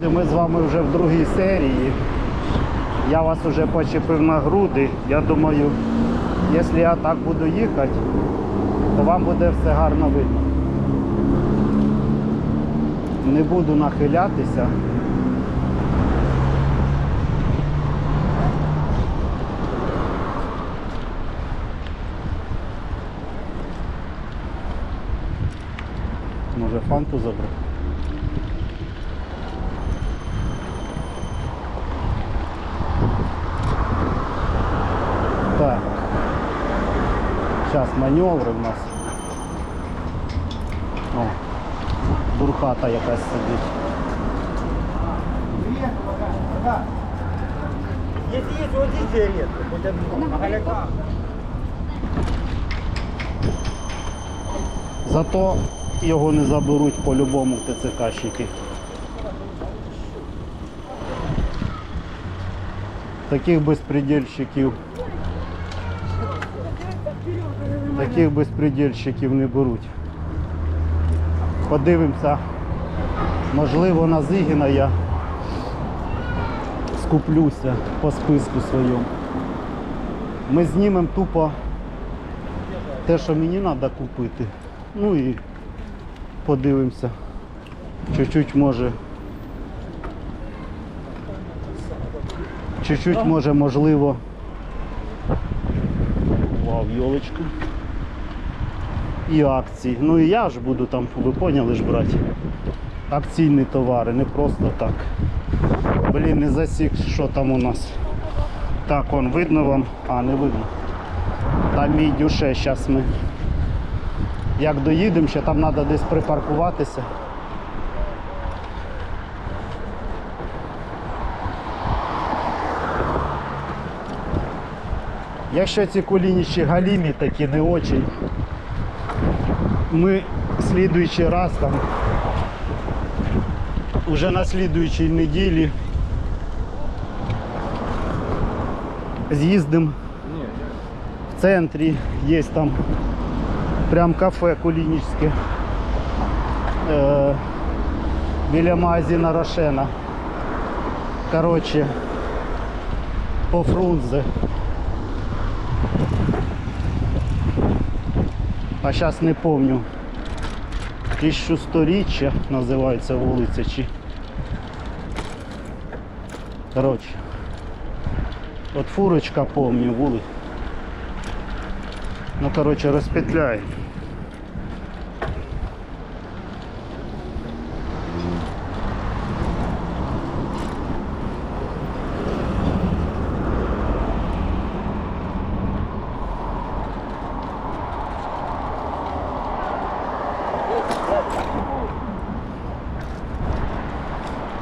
Ми з вами вже в другій серії. Я вас вже почепив на груди. Я думаю, якщо я так буду їхати, то вам буде все гарно видно. Не буду нахилятися. Може фанту забрати? Так. Зараз маневри в нас. О, бурхата якась сидить. Если есть одну, голяка. Зато його не заберуть по-любому ТЦКщики. Таких безпредельщиків. Таких безпредельщиків не беруть. Подивимося. Можливо, на Зигіна я скуплюся по списку своєму. Ми знімемо тупо те, що мені треба купити. Ну і подивимося. Чуть-чуть може. Чуть-чуть може можливо. Вау, йолочка. І акції. Ну і я ж буду там, ви поняли ж брати. Акційні товари, не просто так. Блін, не засік, що там у нас. Так, он видно вам? А, не видно. Там мій дюше, зараз ми. Як доїдемо, ще там треба десь припаркуватися. Якщо ці кулініші галімі такі не очень, ми в слідуючий раз там уже на слідуючій неділі з'їздимо в центрі, є там прям кафе кулінічське е, біля магазина Рошена. Коротше, по Фрунзе. А зараз не помню. Тисячу сторіччя називається вулиця чи. Коротше. От фурочка помню, вулиця. Ну, коротше розпетляй.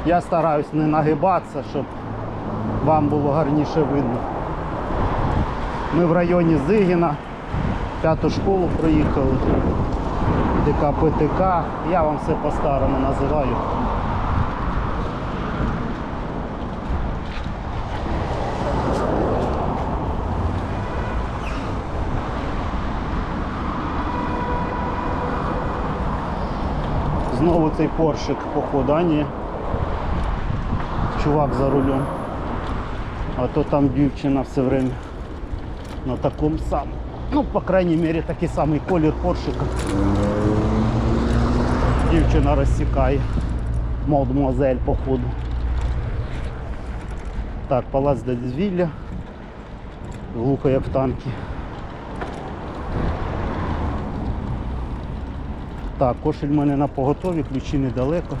Я стараюсь не нагибатися, щоб вам було гарніше видно. Ми в районі Зигіна, п'яту школу проїхали, ДКПТК, я вам все по-старому називаю. Знову цей поршик походу, а ні. Чувак за рулем. А то там дівчина все время на таком самом. Ну, по крайней мере, такий самий колір поршика. Дівчина розсікає. Мадмуазель, походу. Так, палац Дедзвілля. Глухо як в танки. Так, кошель в мене на поготові, ключі недалеко.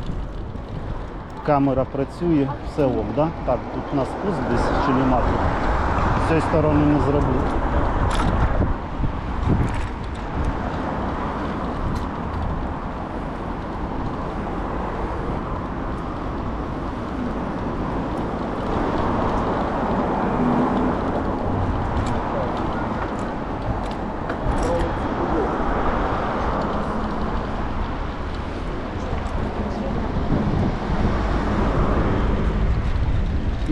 Камера працює, все ок, да? Так, тут на спуск десь чи нема тут. З цієї сторони не зробив.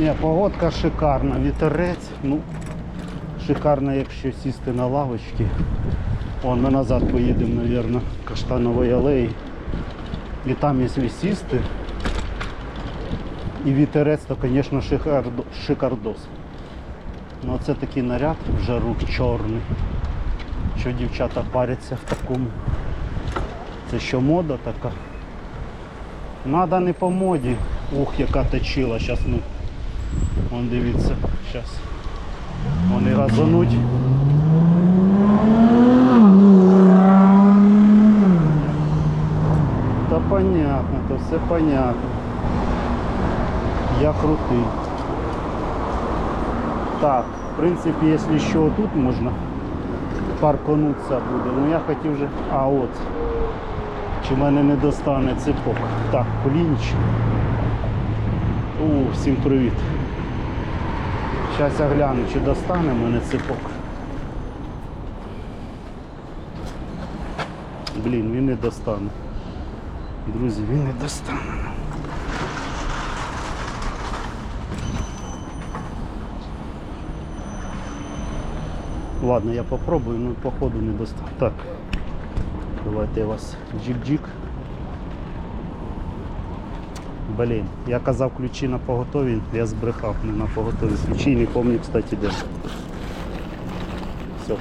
Ні, погодка шикарна, вітерець, ну, шикарно, якщо сісти на лавочки. Вон ми назад поїдемо, мабуть, Каштанової алеї. І там, якщо сісти, І вітерець, то, звісно, шикардо, шикардос. Ну це такий наряд в жару чорний. Що дівчата паряться в такому. Це що мода така? Надо не по моді. Ух, яка точила. Зараз ми. Вон дивіться, зараз. Вони газануть. Та понятно, то все понятно. Я крутий. Так, в принципі, якщо що тут можна парканутися буде. Ну я хотів вже. А от. Чи мене не достане цепок. Так, колініч. У, всім привіт. Зараз я гляну, чи достане мене цепок. Блін, він не достане. Друзі, він не достане. Ладно, я попробую, ну походу не достану. Так. Давайте я вас джик-джик. Блін, я казав ключі на поготові, я збрехав не на поготові. Ключі не пам'ятаю, кстати, де. Все.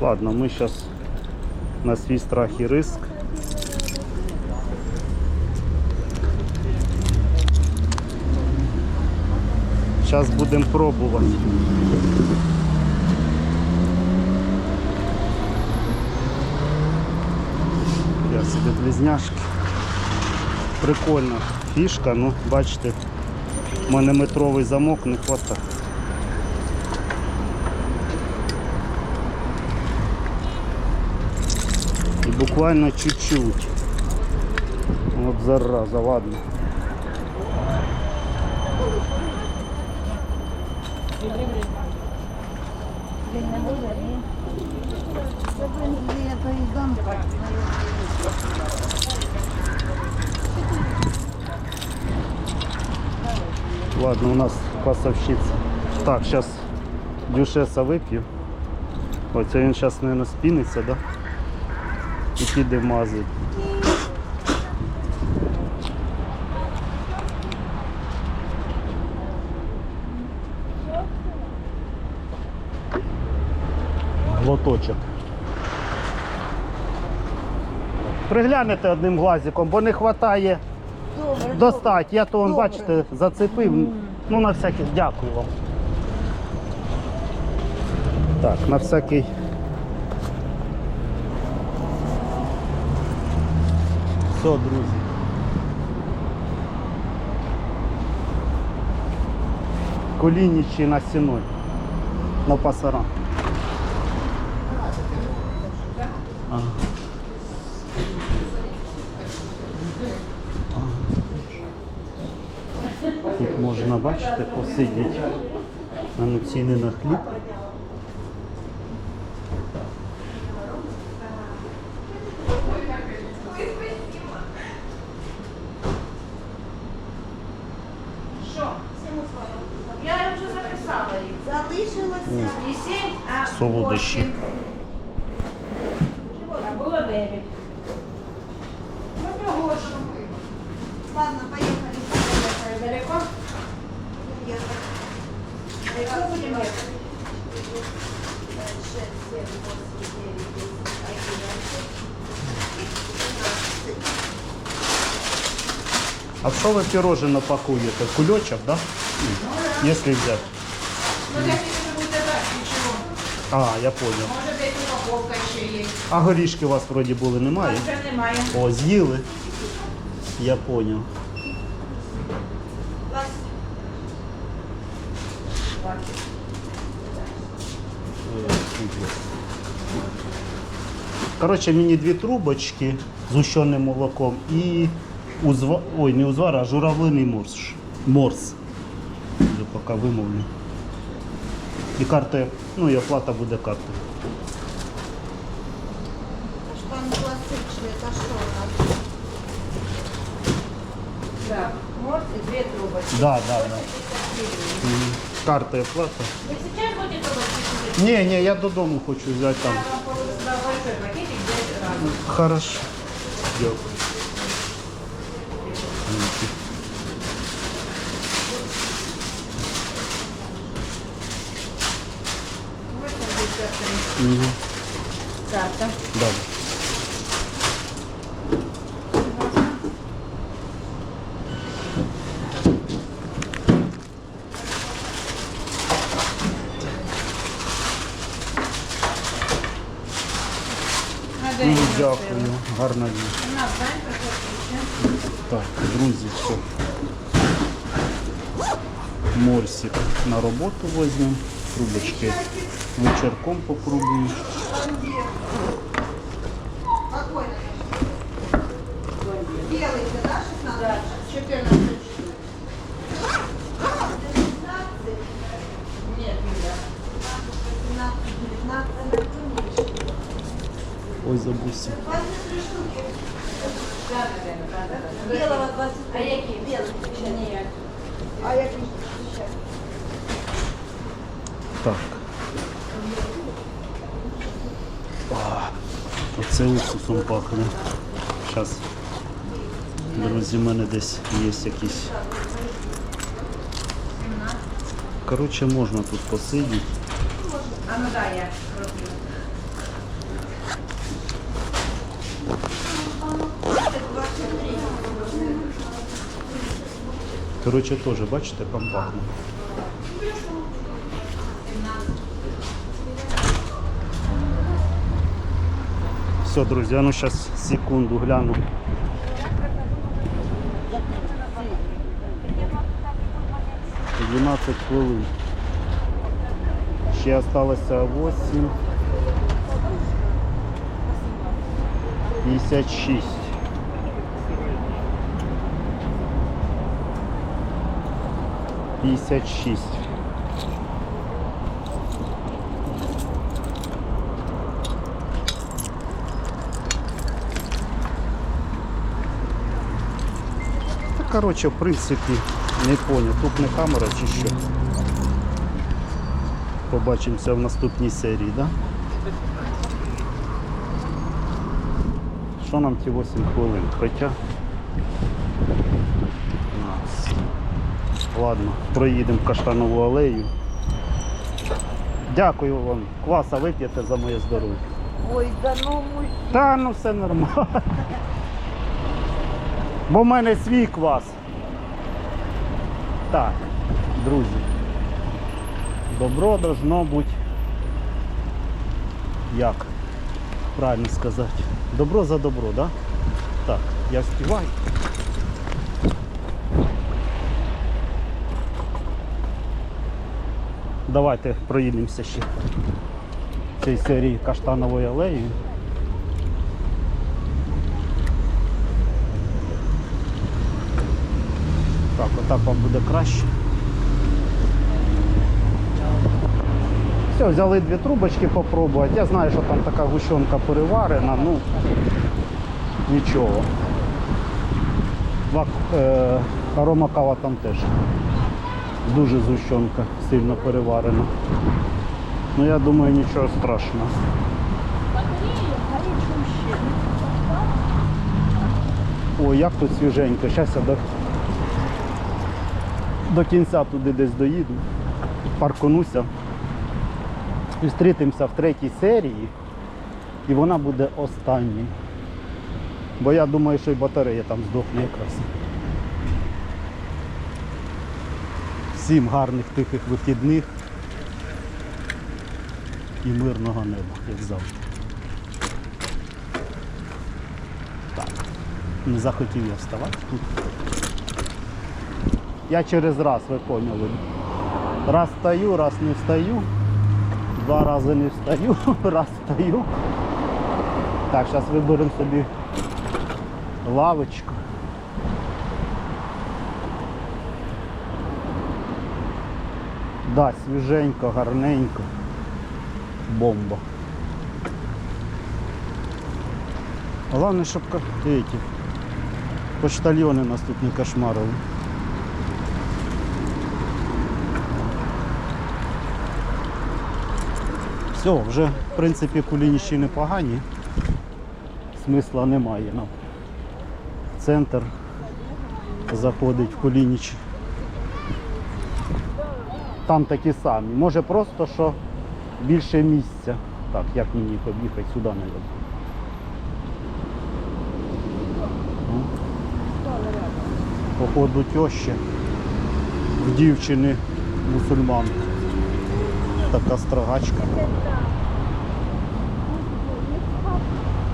Ладно, мы сейчас на свій страх і риск. Зараз будемо пробувати. Собі близняшки. Прикольна фішка, ну бачите, в мене метровий замок не хватає. І буквально чуть-чуть. От зараза, ладно. Ладно, у нас пасовщица. Так, сейчас дюшеса вип'ю. Оце він зараз, мабуть, спіниться, да? І піде мазить. Глоточок. Приглянете одним глазиком, бо не вистачає достать. Я то, вон, бачите, зацепив. Ну, на всякий, дякую вам. Так, на всякий. Все, друзі. Колінічі на сіной. На пасара. Ага. Тут можна, бачите, посидіти. А ну ціни на хліб. Я 9. Мы проложим. Ладно, поехали. Поехали. Далеко? Ехать. Далеко будем ехать? 6, 7, 8, 9, 10, 11, А что вы пирожное пакуете? Кулечек, да? Если взять. Ну, А, я понял. Може, десь упаковка ще є. А горішки у вас вроді були немає? Вже немає. О, з'їли. Я понял. Коротше, мені дві трубочки з гущеним молоком і узва... Ой, не узвар, а журавлиний морс. Морс. Вже поки вимовлю. І карта, ну і оплата буде картою. Штан классичный, это что у нас? Так, морс і дві трубочки. Да, да, да. Мгм. Карта оплата. Вы сейчас будете пробовать? Ні, ні, я додому хочу взяти там. Я вам положу сюда большой пакетик взять разом. Хорошо. Дякую. Угу. Карта. Добре. Ну, Дякую, гарна знаєте, Так, друзі, все. Морсик на роботу возьмем, трубочки вечерком попробуем. Белый-то, да, 16? 14 Нет, Юля. 17, 19. Ой, забувся. Да, наверное, да, да, да. Белого 20. А які? Белый. Ні. А який ще? Так. Оце уксусом пахне. Зараз. Друзі, в мене десь є якісь. Коротше, можна тут посидіти. А ну да, я роблю. Коротше, теж, бачите, компактно. Все, друзі, ну зараз секунду гляну. Дванадцять хвилин. Ще осталося 8. 56. Пятьдесят шесть. Коротше, в принципі, не поняв. Тут не камера чи що. Побачимося в наступній серії, да? Що нам ті 8 хвилин? Хоча. 15. Ладно, проїдемо каштанову алею. Дякую вам. Кваса вип'єте за моє здоров'я. Ой, да ну муж. Та ну все нормально. Бо в мене свій квас. Так, друзі. Добро должно бути. Як? Правильно сказати. Добро за добро? Да? Так, я співаю. Давайте проїдемося ще цій серії каштанової алеї. Так, вам буде краще. Все, взяли дві трубочки попробувати. Я знаю, що там така гущонка переварена, ну нічого. Вак, е, арома кава там теж. Дуже згущенка сильно переварена. Ну я думаю, нічого страшного. О, як тут свіженько. Зараз я до, до кінця туди десь доїду, парконуся. Зустрітимося в третій серії. І вона буде останньою. Бо я думаю, що і батарея там здохне якраз. Всім гарних тихих вихідних і мирного неба, як завжди. Так, не захотів я вставати тут. Я через раз, ви поняли. Раз стою, раз не встаю. Два рази не встаю, раз встаю. Так, зараз виберемо собі лавочку. Да, свіженько, гарненько. Бомба. Головне, щоб эти, почтальони нас тут не кошмарили. Все, вже в принципі кулініші непогані. Смисла немає нам. Центр заходить в Кулініч. Там такі самі. Може просто що більше місця. Так, як мені об'їхати сюди. Ну. Походу теща в дівчини мусульманки. Така строгачка.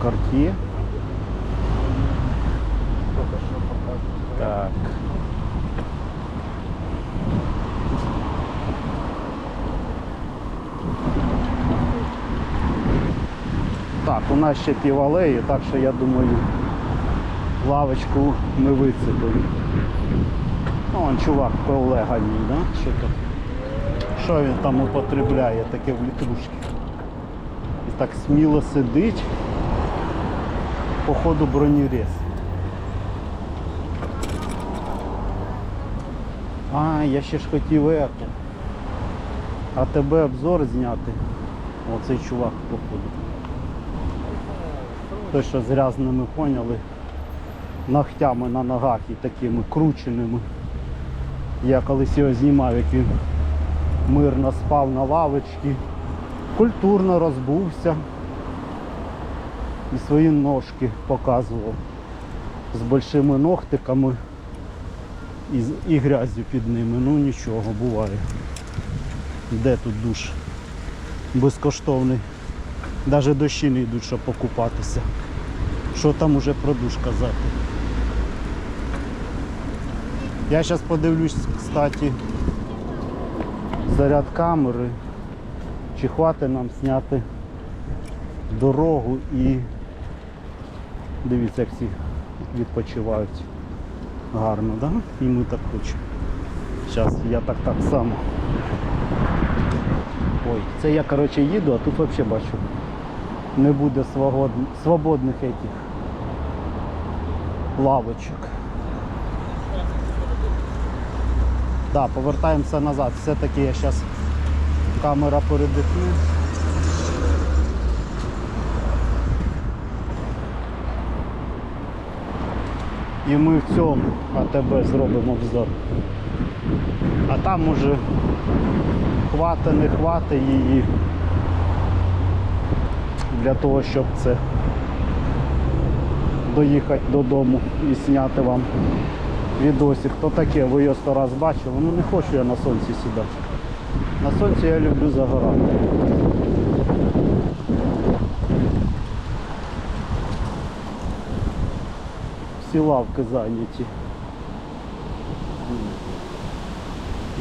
Карт'є. Так. Так, у нас ще півалеї, так що я думаю, лавочку ми вицепимо. Ну, он чувак колега мій, да? Що там? Що він там употребляє таке в літрушки? І так сміло сидить. Походу бронірез. А, я ще ж хотів ето. А тебе обзор зняти. Оцей чувак походу. Той, що з рязними поняли. Ногтями на ногах і такими крученими. Я колись його знімав, як він мирно спав на лавочці, культурно розбувся і свої ножки показував з большими ногтиками і, і грязю під ними. Ну нічого, буває. Де тут душ? Безкоштовний. Навіть дощі не йдуть, щоб покупатися. Що там уже про душ казати? Я зараз подивлюсь, кстати, заряд камери, чи хватить нам зняти дорогу і дивіться, як всі відпочивають гарно, да? І ми так хочемо. Зараз я так так само. Ой, це я коротше їду, а тут взагалі бачу. Не буде свободних, свободних этих лавочок. Да, повертаємося назад. Все-таки я зараз камера передихне. І ми в цьому АТБ зробимо обзор. А там уже хвата, не хвата її для того, щоб це доїхати додому і зняти вам відосик. То таке, ви його сто раз бачили. Ну не хочу я на сонці сідати. На сонці я люблю загорати. Всі лавки зайняті.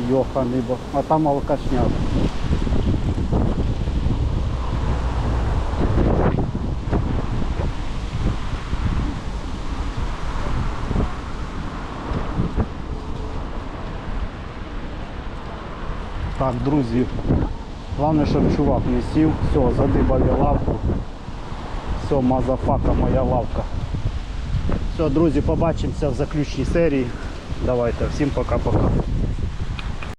Йоханий бо. А там алкашня. Так, друзі, головне, щоб чувак не сів. Все, задибав я лавку. Все, мазафака, моя лавка. Все, друзі, побачимося в заключній серії. Давайте, всім пока-пока.